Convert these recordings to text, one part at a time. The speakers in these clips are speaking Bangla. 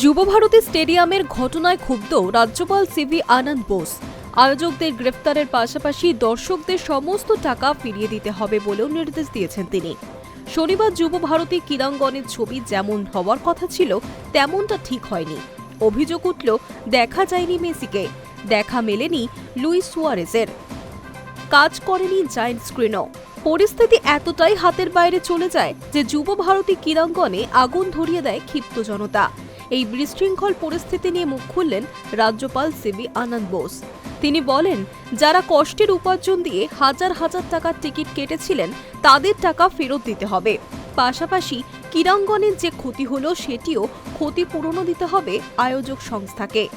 যুবভারতী স্টেডিয়ামের ঘটনায় ক্ষুব্ধ রাজ্যপাল সিভি আনন্দ বোস। আয়োজকদের গ্রেফতারের পাশাপাশি দর্শকদের সমস্ত টাকা ফিরিয়ে দিতে হবে বলেও নির্দেশ দিয়েছেন তিনি। শনিবার যুবভারতী ক্রীড়াঙ্গনের ছবি যেমন হওয়ার কথা ছিল, তেমনটা ঠিক হয়নি। অভিযোগ উঠল, দেখা যায়নি মেসিকে। দেখা মেলেনি লুইস সুয়ারেজের। কাজ করেনি জায়েন্ট স্ক্রিনও। পরিস্থিতি এতটাই হাতের বাইরে চলে যায় যে যুব ভারতী ক্রীড়াঙ্গনে আগুন ধরিয়ে দেয় ক্ষিপ্ত জনতা। এই বিশৃঙ্খল পরিস্থিতি নিয়ে মুখ খুললেন রাজ্যপাল সিবি আনন্দ বোস। তিনি বলেন, যারা কষ্টের উপার্জন দিয়ে হাজার হাজার টাকার টিকিট কেটেছিলেন, তাদের টাকা ফেরত দিতে হবে। পাশাপাশি ক্রীড়াঙ্গনের যে ক্ষতি হলো, সেটিও ক্ষতিপূরণও দিতে হবে আয়োজক সংস্থাকে।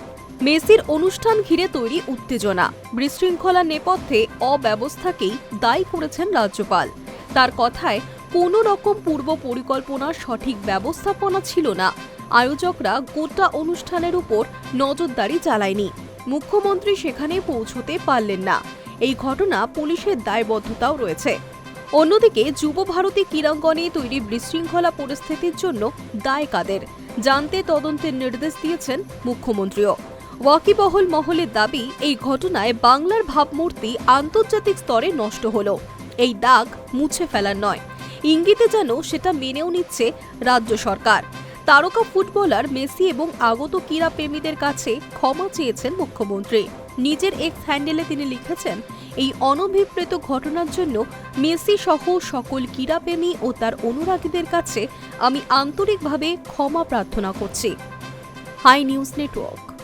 মেসির অনুষ্ঠান ঘিরে তৈরি উত্তেজনা। বিশৃঙ্খলা নেপথ্যে অব্যবস্থাকেই দায়ী করেছেন রাজ্যপাল। তার কথায়, কোনো রকম পূর্ব পরিকল্পনার সঠিক ব্যবস্থাপনা ছিল না। আয়োজকরা গোটা অনুষ্ঠানের উপর নজরদারি চালায়নি। মুখ্যমন্ত্রী সেখানে পৌঁছতে পারলেন না। এই ঘটনা পুলিশের দায়বদ্ধতাও রয়েছে। অন্যদিকে যুব ভারতী ক্রীড়াঙ্গনে তৈরি বিশৃঙ্খলা পরিস্থিতির জন্য দায় কাদের? জানতে তদন্তের নির্দেশ দিয়েছেন মুখ্যমন্ত্রীও। ওয়াকিবহল মহলের দাবি, এই ঘটনায় বাংলার ভাবমূর্তি আন্তর্জাতিক স্তরে নষ্ট হল। এই দাগ মুছে ফেলার নয়। ইঙ্গিতে যেন সেটা মেনেও নিচ্ছে রাজ্য সরকার। তারকা ফুটবলার মেসি এবং আগত ক্রীড়া প্রেমীদের কাছে ক্ষমা চেয়েছেন মুখ্যমন্ত্রী। নিজের এক্স হ্যান্ডেলে তিনি লিখেছেন, এই অনভিপ্রেত ঘটনার জন্য মেসি সহ সকল ক্রীড়াপ্রেমী ও তার অনুরাগীদের কাছে আমি আন্তরিকভাবে ক্ষমা প্রার্থনা করছি। Hi news network.